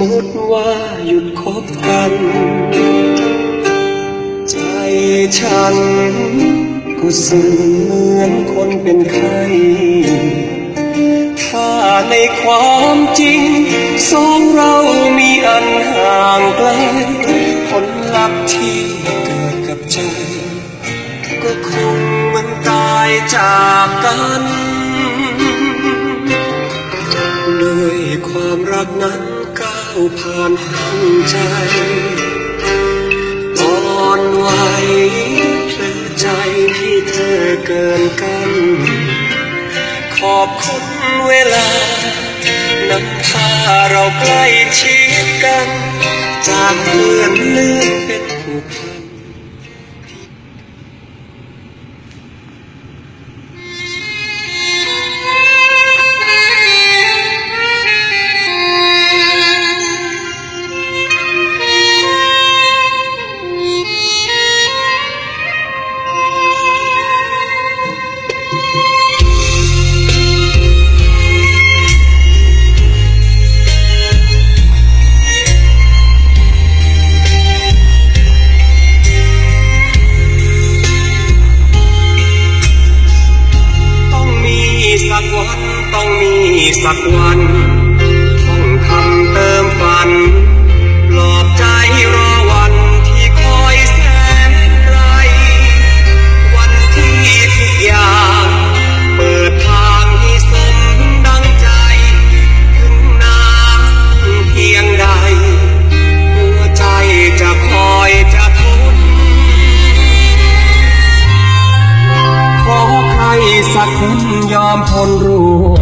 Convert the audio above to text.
มติว่าหยุดคบกัน ใจฉันก็สื่อเหมือนคนเป็นไข้ถ้าในความจริง สองเรามีอันห่างไกลผลลัพธ์ที่เกิดกับใจ ก็คงมันตายจากกัน ผ่านห้องใจอ่อนไหวเพลิดใจให้เธอเกินกัน ขอบคุณเวลานำพาเราใกล้ชิดกันีสักวันท่องคำเติมฝันปลอบใจรอวันที่คอยแสนไกลวันที่ทุกอย่างเปิดทางให้สมดังใจ ถึงนานเพียงใด หัวใจจะคอยจะทนขอใครสักคนยอมทนรู้